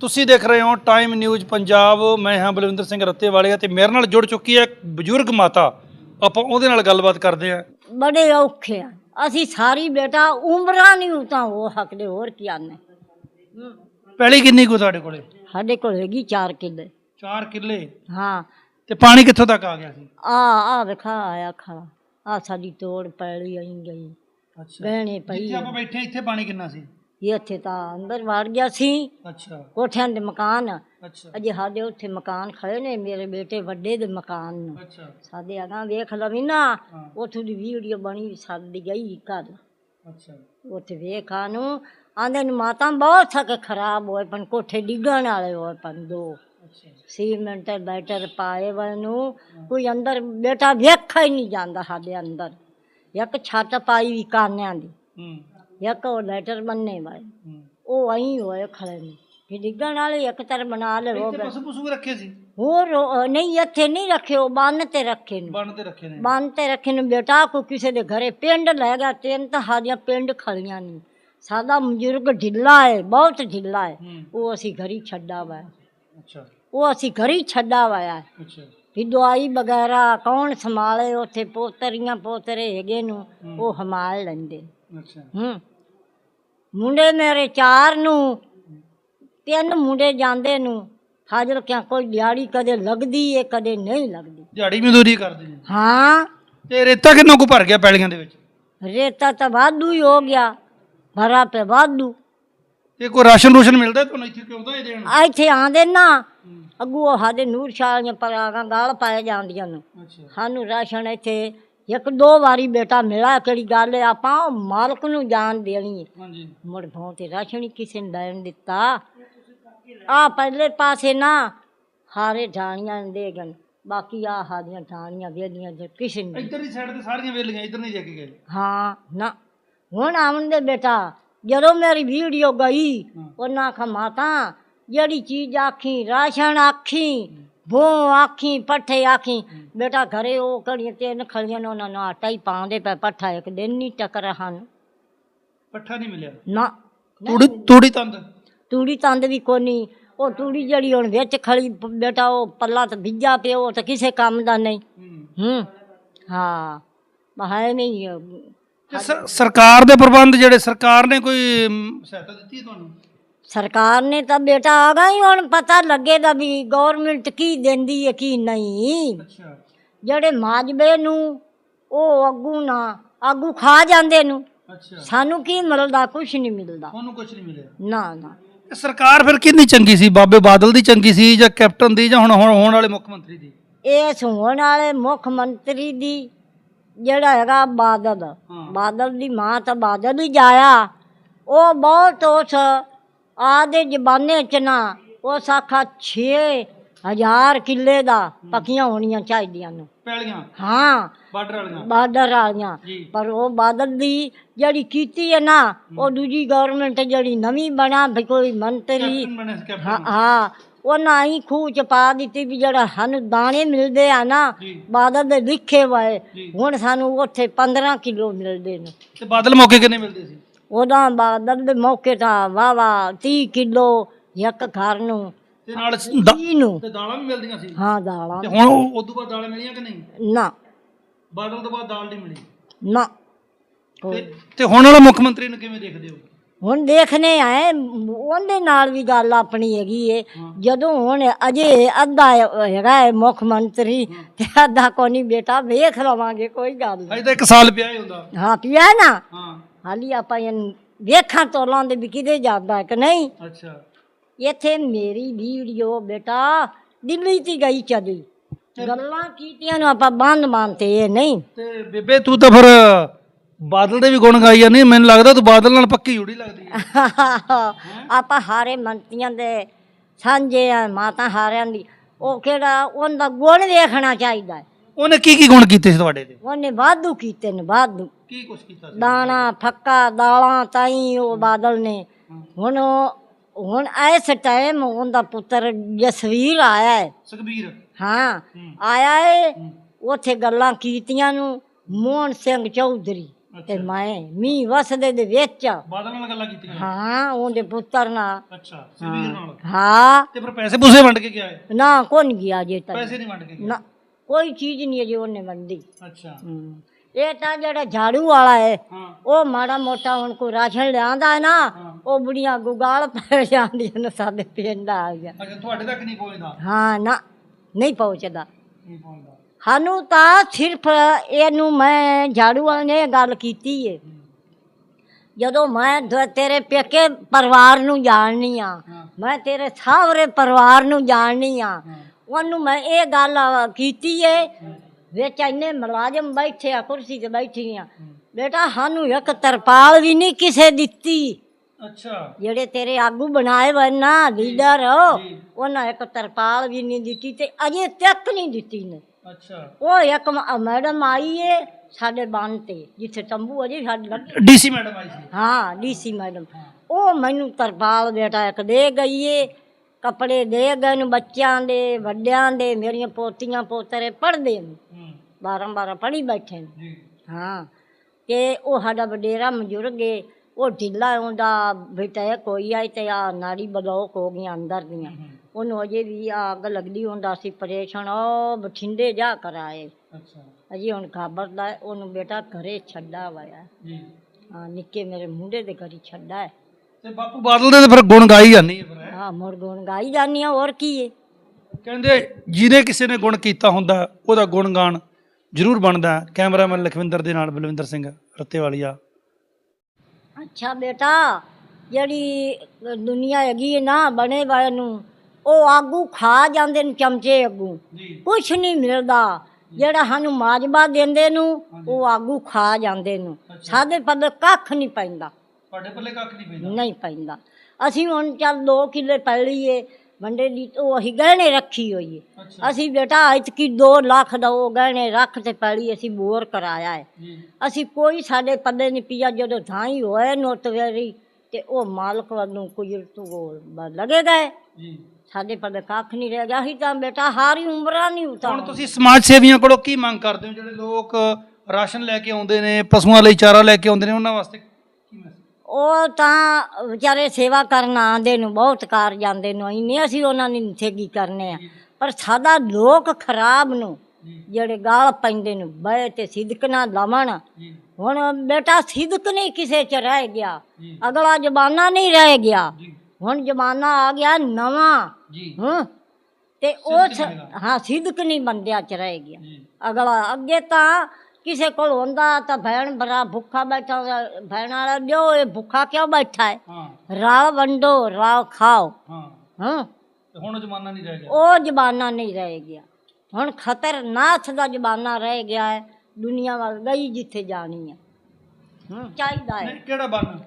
ਤੁਸੀਂ ਦੇਖ ਰਹੇ ਹੋ ਟਾਈਮ ਨਿਊਜ਼ ਪੰਜਾਬ। ਮੈਂ ਹਾਂ ਬਲਵਿੰਦਰ ਸਿੰਘ ਰੱਤੇਵਾਲੀਆ ਤੇ ਮੇਰੇ ਨਾਲ ਜੁੜ ਚੁੱਕੀ ਹੈ ਇੱਕ ਬਜ਼ੁਰਗ ਮਾਤਾ। ਆਪਾਂ ਉਹਦੇ ਨਾਲ ਗੱਲਬਾਤ ਕਰਦੇ ਹਾਂ। ਬੜੇ ਔਖੇ ਆ। ਅਸੀਂ ਸਾਰੀ ਬੇਟਾ ਉਮਰਾਂ ਨਹੀਂ ਉਤਾਂ ਹੋ ਸਕਦੇ ਹੋਰ ਕੀ ਆਨੇ। ਪਹਿਲੀ ਕਿੰਨੀ ਕੁ ਤੁਹਾਡੇ ਕੋਲੇ? ਸਾਡੇ ਕੋਲ ਹੈਗੀ 4 ਕਿੱਲੇ। 4 ਕਿੱਲੇ? ਹਾਂ। ਤੇ ਪਾਣੀ ਕਿੱਥੋਂ ਤੱਕ ਆ ਗਿਆ ਸੀ? ਆ ਆ ਵੇਖਾ ਆਇਆ ਖੜਾ ਆ ਸਾਡੀ ਤੋੜ ਪੈਲੀ ਆਈ ਗਈ। ਅੱਛਾ। ਗਹਿਣੇ ਪਈ ਜਿੱਥੇ ਆਪਾਂ ਬੈਠੇ ਇੱਥੇ ਪਾਣੀ ਕਿੰਨਾ ਸੀ? ਇਹ ਇੱਥੇ ਤਾਂ ਅੰਦਰ ਵੜ ਗਿਆ ਸੀ। ਅੱਛਾ। ਕੋਠਿਆਂ ਦੇ ਮਕਾਨ। ਅੱਛਾ। ਅਜੇ ਸਾਡੇ ਉੱਥੇ ਮਕਾਨ ਖੜੇ ਨੇ ਮੇਰੇ ਬੇਟੇ ਵੱਡੇ ਦੇ ਮਕਾਨ ਨੂੰ। ਅੱਛਾ। ਸਾਡੇ ਅਗਾਂ ਵੇਖ ਲਵੀ ਨਾ ਉੱਥੋਂ ਦੀ ਵੀਡੀਓ ਬਣੀ ਸਾਡੀ ਗਈ ਘਰ। ਅੱਛਾ। ਉੱਥੇ ਵੇਖਾਂ ਨੂੰ ਆਂਦੇ ਨੂੰ ਮਾਤਾ ਬਹੁਤ ਥੱਕ ਖਰਾਬ ਹੋਏ ਪਨ ਕੋਠੇ ਡਿੱਗਣ ਵਾਲੇ ਹੋਏ ਪਨ ਦੋ। ਸੀਮੈਂਟ ਬੈਟਰ ਪਾਏ ਵਨੂੰ ਕੋਈ ਅੰਦਰ ਬੇਟਾ ਵੇਖਾ ਹੀ ਨਹੀਂ ਜਾਂਦਾ ਸਾਡੇ ਅੰਦਰ। ਇੱਕ ਛੱਤ ਪਾਈ ਵੀ ਕਾਨਿਆਂ ਦੀ। ਹੂੰ। ਇੱਕ ਉਹ ਲੈਟਰ ਬੰਨੇ ਵਾਲੇ। ਉਹ ਅਹੀਂ ਹੋਏ ਖੜੇ ਨੇ। ਕਿ ਡਿੱਗਣ ਵਾਲੇ ਇੱਕ ਤਰ ਬਣਾ ਲੈ ਇੱਥੇ ਪਸ਼ੂ ਪਸ਼ੂ ਰੱਖੇ ਸੀ? ਹੋਰ ਉਹ- ਨਹੀਂ ਇੱਥੇ ਨਹੀਂ ਰੱਖੇ ਉਹ ਬੰਨ ਤੇ ਰੱਖੇ ਨੇ। ਬੰਨ ਤੇ ਰੱਖੇ ਨੇ। ਬੰਨ ਤੇ ਰੱਖੇ ਨੇ। ਬੇਟਾ ਕੋ ਕਿਸੇ ਦੇ ਘਰੇ ਪਿੰਡ ਲੈ ਗਿਆ ਤਿੰਨ ਤਾਂ ਸਾਡੀਆਂ ਪਿੰਡ ਖਲੀਆਂ ਨਹੀਂ ਸਾਡਾ ਬਜ਼ੁਰਗ ਢਿੱਲਾ ਹੈ ਬਹੁਤ ਢਿੱਲਾ ਹੈ ਹੂੰ। ਉਹ ਅਸੀਂ ਘਰੀ ਛੱਡਾ ਵਾ। ਅੱਛਾ। ਉਹ ਅਸੀਂ ਘਰੀ ਛੱਡਾ ਵਾ। ਅੱਛਾ। ਵੀ ਦਵਾਈ ਵਗੈਰਾ ਕੌਣ ਸੰਭਾਲੇ ਉੱਥੇ ਪੋਤਰੀਆਂ ਪੋਤਰੇ ਹੈਗੇ ਨੂੰ ਉਹ ਹਮਾਲ ਲੈਂਦੇ। ਅੱਛਾ। ਹੂੰ। ਮੁੰਡੇ ਮੇਰੇ ਚਾਰ ਨੂੰ ਤਿੰਨ ਮੁੰਡੇ ਜਾਂਦੇ ਨੂੰ ਹਾਜ਼ਰ ਕਿਆ ਕੋਈ ਦਿਹਾੜੀ ਕਦੇ ਲੱਗਦੀ ਏ ਕਦੇ ਨਹੀਂ ਲੱਗਦੀ। ਦਿਹਾੜੀ ਮਜ਼ਦੂਰੀ ਕਰਦੇ ਨੇ। ਹਾਂ। ਤੇ ਰੇਤਾ ਕਿੰਨਾ ਕੁ ਭਰ ਗਿਆ ਪੈਲੀਆਂ ਦੇ ਵਿੱਚ? ਰੇਤਾ ਤਾਂ ਵਾਧੂ ਹੀ ਹੋ ਗਿਆ ਭਰਾ ਪੇ ਵਾਧੂ। ਤੇ ਕੋਈ ਰਾਸ਼ਨ ਰੂਸ਼ਨ ਮਿਲਦਾ ਤੁਹਾਨੂੰ ਇੱਥੇ ਕਿਉਂ ਦਾ ਇਹ ਦੇਣ? ਆ ਇੱਥੇ ਆਂਦੇ ਨਾ ਅੱਗੂ ਸਾਡੇ ਨੂਰ ਸ਼ਾਲੀਆਂ ਪਰਾਗਾਂ ਗਾਲ ਪਾਏ ਜਾਂਦੀਆਂ ਨੂੰ। ਅੱਛਾ। ਸਾਨੂੰ ਰਾਸ਼ਨ ਇੱਥੇ ਇੱਕ ਦੋ ਵਾਰੀ ਬੇਟਾ ਮਿਲਾ ਕਿਹੜੀ ਗੱਲ ਹੈ ਆਪਾਂ ਉਹ ਮਾਲਕ ਨੂੰ ਜਾਣ ਦੇਣੀ ਹੈ ਹਾਂਜੀ। ਭੋਂ ਤੇ ਰਾਸ਼ਨ ਕਿਸੇ ਨੇ ਲੈਣ ਦਿੱਤਾ। ਆ ਪਹਿਲੇ ਪਾਸੇ ਨਾ ਹਾਰੇ ਢਾਣੀਆਂ ਦੇ ਗਨ ਬਾਕੀ ਆ ਹਾਦੀਆਂ ਢਾਣੀਆਂ ਵੇਲੀਆਂ ਜੇ ਕਿਸੇ ਨੇ। ਇੱਧਰ ਦੀ ਸਾਈਡ ਤੇ ਸਾਰੀਆਂ ਵੇਲੀਆਂ ਇੱਧਰ ਨਹੀਂ ਜਾ ਕੇ ਗਏ। ਹਾਂ ਨਾ। ਹੁਣ ਆਉਣ ਦੇ ਬੇਟਾ ਜਦੋਂ ਮੇਰੀ ਵੀਡੀਓ ਗਈ। ਉਹਨਾਂ ਆਖਾ ਮਾਤਾ ਜਿਹੜੀ ਚੀਜ਼ ਆਖੀ ਰਾਸ਼ਨ ਆਖੀ ਭੋ ਆਖੀ ਪੱਠੇ ਆਖੀ ਬੇਟਾ ਘਰੇ ਉਹ ਕੜੀਆਂ ਤਿੰਨ ਖਲੀਆਂ ਨੇ ਉਹਨਾਂ ਨੂੰ ਆਟਾ ਹੀ ਪਾਉਂਦੇ ਪਏ ਪੱਠਾ ਇੱਕ ਦਿਨ ਨਹੀਂ ਟੱਕਰ ਹਨ ਪੱਠਾ ਨਹੀਂ ਮਿਲਿਆ? ਨਾ। ਤੂੜੀ ਤੂੜੀ ਤੰਦ? ਤੂੜੀ ਤੰਦ ਵੀ ਕੋਨੀ ਉਹ ਤੂੜੀ ਜਿਹੜੀ ਹੁਣ ਵਿੱਚ ਖਲੀ ਬੇਟਾ ਉਹ ਪੱਲਾ ਤੇ ਭਿੱਜਾ ਪਿਆ ਉਹ ਤਾਂ ਕਿਸੇ ਕੰਮ ਦਾ ਨਹੀਂ। ਹੂੰ। ਹੂੰ। ਬਹਾਏ ਨਹੀਂ ਸਰਕਾਰ ਦੇ ਪ੍ਰਬੰਧ ਜਿਹੜੇ ਸਰਕਾਰ ਨੇ ਕੋਈ ਸਹਾਇਤਾ ਦਿੱਤੀ ਤੁਹਾਨੂੰ? ਸਰਕਾਰ ਨੇ ਤਾਂ ਬੇਟਾ ਆ ਗਈ ਹੁਣ ਪਤਾ ਲੱਗੇਗਾ ਵੀ ਗਵਰਨਮੈਂਟ ਕੀ ਦਿੰਦੀ ਹੈ ਕੀ ਨਹੀਂ। ਅੱਛਾ। ਜਿਹੜੇ ਮਾਜਬੇ ਨੂੰ ਉਹ ਅੱਗੂ ਨਾ ਆਗੂ ਖਾ ਜਾਂਦੇ ਨੂੰ। ਅੱਛਾ। ਸਾਨੂੰ ਕੀ ਮਿਲਦਾ? ਕੁਝ ਨਹੀਂ ਮਿਲਦਾ। ਤੁਹਾਨੂੰ ਕੁਝ ਨਹੀਂ ਮਿਲਿਆ? ਨਾ ਨਾ। ਸਰਕਾਰ ਫਿਰ ਕਿੰਨੀ ਚੰਗੀ ਸੀ? ਬਾਬੇ ਬਾਦਲ ਦੀ ਚੰਗੀ ਸੀ ਜਾਂ ਕੈਪਟਨ ਦੀ ਜਾਂ ਹੁਣ ਹੁਣ ਹੋਣ ਵਾਲੇ ਮੁੱਖ ਮੰਤਰੀ ਦੀ? ਇਸ ਹੋਣ ਵਾਲੇ ਮੁੱਖ ਮੰਤਰੀ ਦੀ ਜਿਹੜਾ ਹੈਗਾ ਬਾਦਲ। ਹਾਂ। ਬਾਦਲ ਦੀ ਮਾਂ ਤਾਂ ਬਾਦਲ ਹੀ ਜਾਇਆ। ਉਹ ਬਹੁਤ ਉਸ ਆਦੇ ਜ਼ਬਾਨੇ ਚ ਨਾ ਉਹ ਆਖਾ 6000 ਕਿੱਲੇ ਦਾ ਪੱਕੀਆਂ ਹੋਣੀਆਂ ਚਾਹੀਦੀਆਂ ਨੇ। ਪੈਲੀਆਂ? ਹਾਂ। ਬਾਰਡਰ ਵਾਲੀਆਂ? ਬਾਰਡਰ ਵਾਲੀਆਂ। ਪਰ ਉਹ ਬਾਦਲ ਦੀ ਜਿਹੜੀ ਕੀਤੀ ਹੈ ਨਾ ਉਹ ਦੂਜੀ ਗਵਰਨਮੈਂਟ ਜਿਹੜੀ ਨਵੀਂ ਬਣਾ ਵੀ ਕੋਈ ਮੰਤਰੀ ਹਾਂ ਉਹਨਾਂ ਹੀ ਖੂਹ ਚ ਪਾ ਦਿੱਤੀ ਵੀ ਜਿਹੜਾ ਸਾਨੂੰ ਦਾਣੇ ਮਿਲਦੇ ਆ ਨਾ ਬਾਦਲ ਦੇ ਲਿਖੇ ਜੀ। ਹੁਣ ਸਾਨੂੰ ਉੱਥੇ 15 ਕਿਲੋ ਮਿਲਦੇ ਨੇ। ਤੇ ਬਾਦਲ ਮੌਕੇ ਕਿੰਨੇ ਮਿਲਦੇ ਸੀ? ਉਹਦਾ ਬਾਦਲ ਦੇ ਮੌਕੇ ਤਾਂ ਵਾਹ 30 ਕਿਲੋ ਇੱਕ ਘਰ ਨੂੰ ਤੇ ਨਾਲ ਦਾ- 30 ਨੂੰ। ਤੇ ਦਾਲਾਂ ਵੀ ਮਿਲਦੀਆਂ ਸੀ। ਹਾਂ ਦਾਲਾਂ ਤੇ ਹੁਣ ਉਹ ਉਦੋਂ ਬਾਅਦ ਦਾਲਾਂ ਮਿਲੀਆਂ ਕਿ ਨਹੀਂ? ਨਾ। ਬਾਦਲ ਤੋਂ ਬਾਅਦ ਦਾਲ ਨਹੀਂ ਮਿਲੀ। ਨਾ। ਤੇ ਤੇ ਹੁਣ ਵਾਲਾ ਮੁੱਖ ਮੰਤਰੀ ਨੂੰ ਕਿਵੇਂ ਦੇਖਦੇ ਹੋ? ਹੁਣ ਦੇਖਨੇ ਆਏ। ਉਹਦੇ ਨਾਲ ਵੀ ਗੱਲ ਆਪਣੀ ਹੈਗੀ ਏ। ਜਦੋਂ ਹੁਣ ਅਜੇ ਅੱਧਾ ਹੈਗਾ ਹੈ ਮੁੱਖ ਮੰਤਰੀ ਤੇ ਅੱਧਾ ਕੋਨੀ ਬੇਟਾ ਵੇਖ ਲਵਾਂਗੇ ਕੋਈ ਗੱਲ ਨਹੀਂ ਅਜੇ ਤਾਂ ਇੱਕ ਸਾਲ ਪਿਆ ਹੀ ਹੁੰਦਾ। ਹਾਂ ਪਿਆ ਨਾ। ਹਾਂ। ਹਾਲੀ ਆਪਾਂ ਇਹਨੂੰ ਵੇਖਾਂ ਤੋਲਾਂ ਦੇ ਵੀ ਕਿਤੇ ਜਾਂਦਾ ਕਿ ਨਹੀਂ? ਅੱਛਾ। ਇੱਥੇ ਮੇਰੀ ਵੀਡੀਓ ਬੇਟਾ ਦਿੱਲੀ ਤੇ ਗਈ ਚਲੀ। ਗੱਲਾਂ ਕੀਤੀਆਂ ਨੂੰ ਆਪਾਂ ਬੰਦ ਮੰਨਤੇ ਇਹ ਨਹੀਂ। ਤੇ ਬੇਬੇ ਤੂੰ ਤਾਂ ਫਿਰ ਬਾਦਲ ਦੇ ਵੀ ਗੁਣ ਗਾਈ ਜਾਂਦੀ ਮੈਨੂੰ ਲੱਗਦਾ ਤੂੰ ਬਾਦਲ ਨਾਲ ਪੱਕੀ ਜੁੜੀ ਲੱਗਦੀ ਹੈ? ਆਪਾਂ ਹਾਰੇ ਮੰਤਰੀਆਂ ਦੇ ਸਾਂਝੇ ਆ ਮਾਤਾ ਹਾਰਿਆਂ ਦੀ। ਉਹ ਕਿਹੜਾ ਉਹਦਾ ਗੁਣ ਵੇਖਣਾ ਚਾਹੀਦਾ। ਹੈ ਉਹਨੇ ਕੀ ਕੀ ਗੁਣ ਕੀਤੇ ਸੀ ਤੁਹਾਡੇ ਤੇ? ਉਹਨੇ ਵਾਧੂ ਕੀਤੇ ਨੇ ਵਾਧੂ। ਕੀ ਕੁਛ ਕੀਤਾ ਸੀ? ਦਾਣਾ ਫੱਕਾ ਦਾਲਾਂ ਤਾਈ ਉਹ ਬਾਦਲ ਨੇ। ਹੁਣ ਉਹ- ਹੁਣ ਇਸ ਟਾਈਮ ਉਹਦਾ ਪੁੱਤਰ ਜਸਵੀਰ ਆਇਆ ਹੈ। ਸੁਖਬੀਰ? ਹਾਂ। ਆਇਆ ਹੈ। ਹੂੰ। ਉੱਥੇ ਗੱਲਾਂ ਕੀਤੀਆਂ ਨੂੰ ਮੋਹਨ ਸਿੰਘ ਚੌਧਰੀ ਤੇ ਮੈਂ ਮੀਂਹ ਵਸਦੇ ਦੇ ਵਿੱਚ। ਬਾਦਲ ਨਾਲ ਗੱਲਾਂ ਕੀਤੀਆਂ? ਹਾਂ ਉਹਦੇ ਪੁੱਤਰ ਨਾਲ। ਅੱਛਾ ਸੁਖਬੀਰ ਨਾਲ? ਹਾਂ। ਤੇ ਫਿਰ ਪੈਸੇ ਪੂਸੇ ਵੰਡ ਕੇ ਗਿਆ ਹੈ? ਨਾ ਕੋਣ ਗਿਆ ਜੇ ਤੱਕ। ਪੈਸੇ ਨਹੀਂ ਵੰਡ ਕੇ ਗਿਆ? ਨਾ ਕੋਈ ਚੀਜ਼ ਨਹੀਂ ਅਜੇ ਉਹਨੇ ਵੰਡੀ। ਅੱਛਾ। ਇਹ ਤਾਂ ਜਿਹੜਾ ਝਾੜੂ ਵਾਲਾ ਹੈ। ਉਹ ਮਾੜਾ ਮੋਟਾ ਹੁਣ ਕੋ ਰਾਸ਼ਨ ਲਿਆਂਦਾ ਹੈ ਨਾ। ਉਹ ਬੁੜੀਆਂ ਗੁਗਾਲ ਪੈ ਜਾਂਦੀਆਂ ਨੇ ਸਾਡੇ ਪਿੰਡ ਆ ਗਿਆ। ਅੱਛਾ ਤੁਹਾਡੇ ਤੱਕ ਨਹੀਂ ਪਹੁੰਚਦਾ? ਹਾਂ ਨਾ ਨਹੀਂ ਪਹੁੰਚਦਾ। ਨਹੀਂ ਪਹੁੰਚਦਾ। ਸਾਨੂੰ ਤਾਂ ਸਿਰਫ ਇਹਨੂੰ ਮੈਂ ਝਾੜੂ ਵਾਲੇ ਨੇ ਗੱਲ ਕੀਤੀ ਏ। ਜਦੋਂ ਮੈਂ ਤੇਰੇ ਪੇਕੇ ਪਰਿਵਾਰ ਨੂੰ ਜਾਣਨੀ ਆ ਮੈਂ ਤੇਰੇ ਸਾਹਰੇ ਪਰਿਵਾਰ ਨੂੰ ਜਾਣਨੀ ਆ ਉਹਨੂੰ ਮੈਂ ਇਹ ਗੱਲ ਕੀਤੀ ਏ ਵਿੱਚ ਇੰਨੇ ਮੁਲਾਜ਼ਮ ਬੈਠੇ ਆ ਕੁਰਸੀ ਤੇ ਬੈਠੀ ਆ ਬੇਟਾ ਸਾਨੂੰ ਇੱਕ ਤਰਪਾਲ ਵੀ ਨਹੀਂ ਕਿਸੇ ਦਿੱਤੀ। ਅੱਛਾ। ਜਿਹੜੇ ਤੇਰੇ ਆਗੂ ਬਣਾਏ ਹੋਏ ਨਾ ਲੀਡਰ। ਉਹਨਾਂ ਇੱਕ ਤਰਪਾਲ ਵੀ ਨਹੀਂ ਦਿੱਤੀ ਤੇ ਅਜੇ ਤੱਕ ਨਹੀਂ ਦਿੱਤੀ ਨੇ। ਅੱਛਾ। ਉਹ ਇੱਕ ਮੈਡਮ ਆਈ ਏ ਸਾਡੇ ਬੰਨ ਤੇ ਜਿੱਥੇ ਤੰਬੂ ਅਜੇ ਸਾਡੇ ਲੱਗੇ ਡੀਸੀ ਮੈਡਮ ਆਈ ਸੀ। ਹਾਂ ਡੀਸੀ ਮੈਡਮ। ਉਹ ਮੈਨੂੰ ਤਰਪਾਲ ਬੇਟਾ ਇੱਕ ਦੇ ਗਈ ਏ ਕੱਪੜੇ ਦੇ ਗਏ ਨੂੰ ਬੱਚਿਆਂ ਦੇ ਵੱਡਿਆਂ ਦੇ ਮੇਰੀਆਂ ਪੋਤੀਆਂ ਪੋਤਰੇ ਪੜ੍ਹਦੇ ਨੇ। ਹੂੰ ਬਾਰਾਂ ਬਾਰਾਂ ਪੜ੍ਹੀ ਬੈਠੇ ਨੇ। ਜੀ। ਹਾਂ ਤੇ ਉਹ ਸਾਡਾ ਵਡੇਰਾ ਬਜ਼ੁਰਗ ਏ ਉਹ ਢਿੱਲਾ ਆਉਂਦਾ ਬੇਟਾ ਕੋਈ ਆਈ ਤੇ ਆ ਨਾੜੀ ਬਲੌਕ ਹੋ ਗਈਆਂ ਅੰਦਰ ਦੀਆਂ। ਉਹਨੂੰ ਅਜੇ ਵੀ ਆ ਅੱਗ ਲੱਗਦੀ ਹੁੰਦਾ ਸੀ ਪਰੇਸ਼ਾਨ ਉਹ ਬਠਿੰਡੇ ਜਾ ਕਰਾਏ ਅੱਛਾ। ਅਜੇ ਹੁਣ ਖਬਰਦਾ ਉਹਨੂੰ ਬੇਟਾ ਘਰੇ ਛੱਡਾ ਹੋਇਆ। ਜੀ। ਹਾਂ ਨਿੱਕੇ ਮੇਰੇ ਮੁੰਡੇ ਦੇ ਘਰੀ ਛੱਡਾ ਹੈ। ਤੇ ਬਾਪੂ ਬਾਦਲ ਦੇ ਤਾਂ ਫਿਰ ਗੁਣ ਗਾਈ ਜਾਂਦੀ ਹੈ ਫਿਰ ਹੈਂ। ਹਾਂ ਮੁੜ ਗੁਣ ਗਾਈ ਜਾਨੀ ਆ ਹੋਰ ਕੀ ਏ? ਕਹਿੰਦੇ ਜਿਹਨੇ ਕਿਸੇ ਨੇ ਗੁਣ ਕੀਤਾ ਹੁੰਦਾ ਉਹਦਾ ਗੁਣ ਗਾਣ ਜ਼ਰੂਰ ਬਣਦਾ ਹੈ। ਕੈਮਰਾਮੈਨ ਲਖਵਿੰਦਰ ਦੇ ਨਾਲ ਬਲਵਿੰਦਰ ਸਿੰਘ ਰੱਤੇਵਾਲੀਆ। ਅੱਛਾ ਬੇਟਾ ਜਿਹੜੀ ਦੁਨੀਆ ਹੈਗੀ ਹੈ ਨਾ ਬਣੇ ਵਾਲੇ ਨੂੰ ਉਹ ਆਗੂ ਖਾ ਜਾਂਦੇ ਨੇ ਚਮਚੇ ਆਗੂ ਜੀ। ਕੁਛ ਨਹੀਂ ਮਿਲਦਾ। ਜਿਹੜਾ ਸਾਨੂੰ ਮਾਜਬਾ ਦਿੰਦੇ ਨੂੰ ਉਹ ਆਗੂ ਖਾ ਜਾਂਦੇ ਨੂੰ। ਸਾਡੇ ਪੱਲੇ ਕੱਖ ਨਹੀਂ ਪੈਂਦਾ। ਤੁਹਾਡੇ ਪੱਲੇ ਕੱਖ ਨਹੀਂ ਪੈਂਦਾ? ਨਹੀਂ ਪੈਂਦਾ। ਅਸੀਂ ਹੁਣ ਚੱਲ 2 ਕਿੱਲੇ ਪੈ ਲਈਏ। ਮੰਡੇ ਦੀ ਉਹ ਅਸੀਂ ਗਹਿਣੇ ਰੱਖੀ ਹੋਈ ਹੈ ਅਸੀਂ ਬੇਟਾ ਇਤਕੀ 2 ਲੱਖ ਦਾ ਉਹ ਗਹਿਣੇ ਰੱਖ ਤੇ ਪੈਲੀ ਅਸੀਂ ਬੋਰ ਕਰਾਇਆ ਹੈ ਅਸੀਂ ਕੋਈ ਸਾਡੇ ਪੱਲੇ ਨਹੀਂ ਪਿਆ ਜਦੋਂ ਥਾਈ ਹੋਏ ਨੋਟ ਵੇਰੀ ਤੇ ਉਹ ਮਾਲਕ ਵੱਲੋਂ ਕੁਝ ਤੋਂ ਲੱਗੇਗਾ ਹੈ। ਜੀ। ਸਾਡੇ ਪੱਲੇ ਕੱਖ ਨਹੀਂ ਰਹਿ ਗਿਆ ਅਸੀਂ ਤਾਂ ਬੇਟਾ ਹਾਰੀ ਉਮਰਾਂ ਨਹੀਂ ਹੁਣ ਉਤਾਰ ਤੁਸੀਂ ਸਮਾਜ ਸੇਵੀਆਂ ਕੋਲੋਂ ਕੀ ਮੰਗ ਕਰਦੇ ਹੋ? ਜਿਹੜੇ ਲੋਕ ਰਾਸ਼ਨ ਲੈ ਕੇ ਆਉਂਦੇ ਨੇ ਪਸ਼ੂਆਂ ਲਈ ਚਾਰਾ ਲੈ ਕੇ ਆਉਂਦੇ ਨੇ ਉਹਨਾਂ ਵਾਸਤੇ? ਉਹ ਤਾਂ ਵਿਚਾਰੇ ਸੇਵਾ ਕਰਨ ਆਉਂਦੇ ਨੂੰ ਬਹੁਤ ਕਾਰ ਜਾਂਦੇ ਨੂੰ ਇੰਨੇ ਅਸੀਂ ਉਹਨਾਂ ਦੀ ਨਿਥੇਗੀ ਕਰਨੇ ਆ। ਪਰ ਸਾਡਾ ਲੋਕ ਖਰਾਬ ਨੂੰ ਜਿਹੜੇ ਗਾਲ ਪੈਂਦੇ ਨੂੰ ਬਏ ਤੇ ਸਿਦਕ ਨਾ ਲਵਣ। ਹੁਣ ਬੇਟਾ ਸਿਦਕ ਨਹੀਂ ਕਿਸੇ ਚ ਰਹਿ ਗਿਆ। ਅਗਲਾ ਜ਼ਮਾਨਾ ਨਹੀਂ ਰਹਿ ਗਿਆ। ਹੁਣ ਜ਼ਮਾਨਾ ਆ ਗਿਆ ਨਵਾਂ। ਹਾਂ? ਤੇ ਉਹ ਹਾਂ ਸਿਦਕ ਨਹੀਂ ਬੰਦਿਆਂ ਚ ਰਹਿ ਗਿਆ। ਅਗਲਾ ਅੱਗੇ ਤਾਂ ਕਿਸੇ ਕੋਲ ਹੁੰਦਾ ਤਾਂ ਭੈਣ ਭਰਾ ਭੁੱਖਾ ਬੈਠਾ ਹੁੰਦਾ, ਭੈਣ ਵਾਲਾ ਦਿਓ ਇਹ ਭੁੱਖਾ ਕਿਉਂ ਬੈਠਾ ਹੈ? ਹਾਂ। ਰਾਹ ਵੰਡੋ ਰਾਹ ਖਾਓ। ਹਾਂ। ਹੁਣ ਉਹ ਜ਼ਮਾਨਾ ਨਹੀਂ ਰਹਿ ਗਿਆ। ਉਹ ਜ਼ਮਾਨਾ ਨਹੀਂ ਰਹਿ ਗਿਆ। ਹੁਣ ਖਤਰਨਾਕ ਦਾ ਜ਼ਮਾਨਾ ਰਹਿ ਗਿਆ ਹੈ। ਦੁਨੀਆ ਵੱਲ ਗਈ ਜਿੱਥੇ ਜਾਣੀ ਹੈ। ਹਾਂ ਚਾਹੀਦਾ ਹੈ। ਕਿਹੜਾ ਬੰਨ?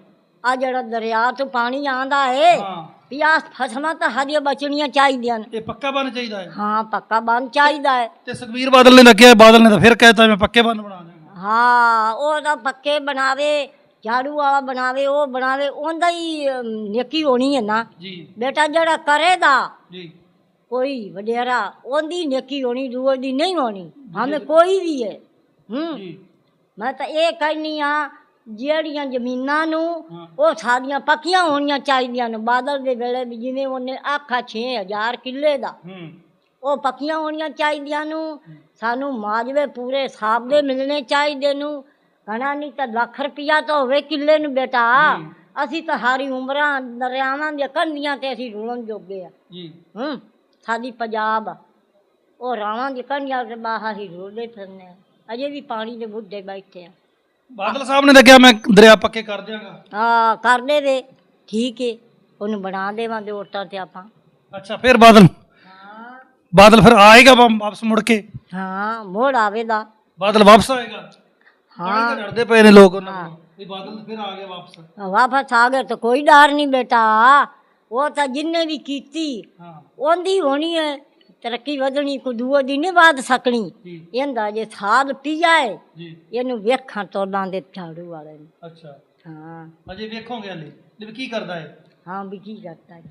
ਆ ਜਿਹੜਾ ਦਰਿਆ ਤੋਂ ਪਾਣੀ ਆਂਦਾ ਹਾਂ। ਵੀ ਆਹ ਫਸਲਾਂ ਤਾਂ ਹਰੀਆਂ ਬਚਣੀਆਂ ਚਾਹੀਦੀਆਂ ਨੇ। ਇਹ ਪੱਕਾ ਬੰਨ ਚਾਹੀਦਾ ਹੈ। ਹਾਂ ਪੱਕਾ ਬੰਨ ਚਾਹੀਦਾ ਹੈ। ਤੇ ਸੁਖਬੀਰ ਬਾਦਲ ਨੇ ਲੱਗਿਆ ਬਾਦਲ ਨੇ ਤਾਂ ਫਿਰ ਕਹਿਤਾ ਮੈਂ ਪੱਕੇ ਬੰਨ ਬਣਾ ਦਿਆਂਗਾ। ਹਾਂ ਉਹ ਤਾਂ ਪੱਕੇ ਬਣਾਵੇ ਝਾੜੂ ਵਾਲਾ ਬਣਾਵੇ ਉਹ ਬਣਾਵੇ ਉਹਦਾ ਹੀ ਅਮ, ਨੇਕੀ ਹੋਣੀ ਹੈ ਨਾ। ਜੀ। ਬੇਟਾ ਜਿਹੜਾ ਕਰੇਗਾ ਜੀ। ਕੋਈ ਵਡੇਰਾ ਉਹਦੀ ਨੇਕੀ ਹੋਣੀ ਦੂਏ ਦੀ ਨਹੀਂ ਹੋਣੀ। ਭਾਵੇਂ ਕੋਈ ਵੀ ਹੈ। ਹੂੰ। ਜੀ। ਮੈਂ ਤਾਂ ਇਹ ਕਹਿਨੀ ਆ ਜਿਹੜੀਆਂ ਜ਼ਮੀਨਾਂ ਨੂੰ ਉਹ ਸਾਰੀਆਂ ਪੱਕੀਆਂ ਹੋਣੀਆਂ ਚਾਹੀਦੀਆਂ ਨੇ। ਬਾਦਲ ਦੇ ਵੇਲੇ ਵੀ ਜਿਵੇਂ ਉਹਨੇ ਆਖਾ 6000 ਕਿੱਲੇ ਦਾ। ਉਹ ਪੱਕੀਆਂ ਹੋਣੀਆਂ ਚਾਹੀਦੀਆਂ ਨੂੰ। ਸਾਨੂੰ ਮਾਜਵੇ ਪੂਰੇ ਹਿਸਾਬ ਦੇ ਮਿਲਣੇ ਚਾਹੀਦੇ ਨੂੰ। ਘਣਾ ਨਹੀਂ ਤਾਂ ਲੱਖ ਰੁਪਈਆ ਤਾਂ ਹੋਵੇ ਕਿੱਲੇ ਨੂੰ ਬੇਟਾ। ਅਸੀਂ ਤਾਂ ਹਾਰੀ ਉਮਰਾਂ ਦਰਿਆਵਾਂ ਦੀਆਂ ਕੰਢੀਆਂ ਤੇ ਅਸੀਂ ਰੁਲਣ ਜੋਗੇ ਆ। ਜੀ। ਹੂੰ। ਸਾਡੀ ਪੰਜਾਬ ਉਹ ਰਾਵਾਂ ਦੀਆਂ ਕੰਢੀਆਂ ਤੇ ਬਾਹਰ ਹੀ ਰੁਲਦੇ ਫਿਰਨੇ। ਅਜੇ ਵੀ ਪਾਣੀ ਦੇ ਬੁੱਢੇ ਬੈਠੇ ਆ। ਬਾਦਲ ਸਾਹਿਬ ਨੇ ਤਾਂ ਕਿਹਾ ਮੈਂ ਦਰਿਆ ਪੱਕੇ ਕਰ ਦਿਆਂਗਾ। ਆ ਕਰ ਦੇਵੇ ਠੀਕ ਏ। ਉਹਨੂੰ ਬਣਾ ਦੇਵਾਂਗੇ ਵੋਟਾਂ ਤੇ ਆਪਾਂ। ਅੱਛਾ ਫਿਰ ਬਾਦਲ? ਬਾਦਲ ਫਿਰ ਆਏਗਾ ਵਾ- ਵਾਪਸ ਮੁੜ ਕੇ? ਹਾਂ ਮੋੜ ਆਵੇਦਾ ਬਾਦਲ ਵਾਪਸ ਆਏਗਾ? ਹਾਂ। ਤਾਂ ਡਰਦੇ ਪਏ ਨੇ ਲੋਕ ਉਹਨਾਂ ਵੀ ਬਾਦਲ ਫਿਰ ਆ ਗਿਆ ਵਾਪਸ। ਵਾਪਸ ਆ ਗਏ ਤਾਂ ਕੋਈ ਡਰ ਨਹੀਂ ਬੇਟਾ। ਉਹ ਤਾਂ ਜਿੰਨੇ ਵੀ ਕੀਤੀ ਹਾਂ। ਉਹਦੀ ਹੋਣੀ ਹੈ ਤਰੱਕੀ ਵਧਣੀ ਕੋ ਦੂਆ ਦੀ ਨਹੀਂ ਵਧ ਸਕਣੀ। ਇਹਦਾ ਜੇ ਸਾਲ ਪੀ ਜਾਏ ਜੀ। ਇਹਨੂੰ ਵੇਖਾਂ ਤੋਲਾਂ ਦੇ ਝਾੜੂ ਵਾਲੇ ਨੂੰ। ਅੱਛਾ। ਹਾਂ। ਅਜੇ ਵੇਖੋਗੇ ਹਲੇ? ਵੀ ਕੀ ਕਰਦਾ ਹੈ ਹਾਂ ਵੀ ਕੀ ਕਰਤਾ ਹੈ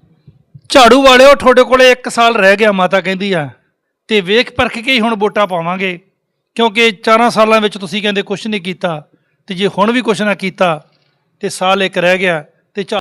ਝਾੜੂ ਵਾਲਿਓ ਤੁਹਾਡੇ ਕੋਲੇ 1 ਸਾਲ ਰਹਿ ਗਿਆ ਮਾਤਾ ਕਹਿੰਦੀ ਆ। ਤੇ ਵੇਖ ਪਰਖ ਕੇ ਹੀ ਹੁਣ ਵੋਟਾਂ ਪਾਵਾਂਗੇ। ਕਿਉਂਕਿ 4 ਸਾਲਾਂ ਵਿੱਚ ਤੁਸੀਂ ਕਹਿੰਦੇ ਕੁਝ ਨਹੀਂ ਕੀਤਾ। ਤੇ ਜੇ ਹੁਣ ਵੀ ਕੁਛ ਨਾ ਕੀਤਾ ਤੇ ਸਾਲ ਇੱਕ ਰਹਿ ਗਿਆ ਤੇ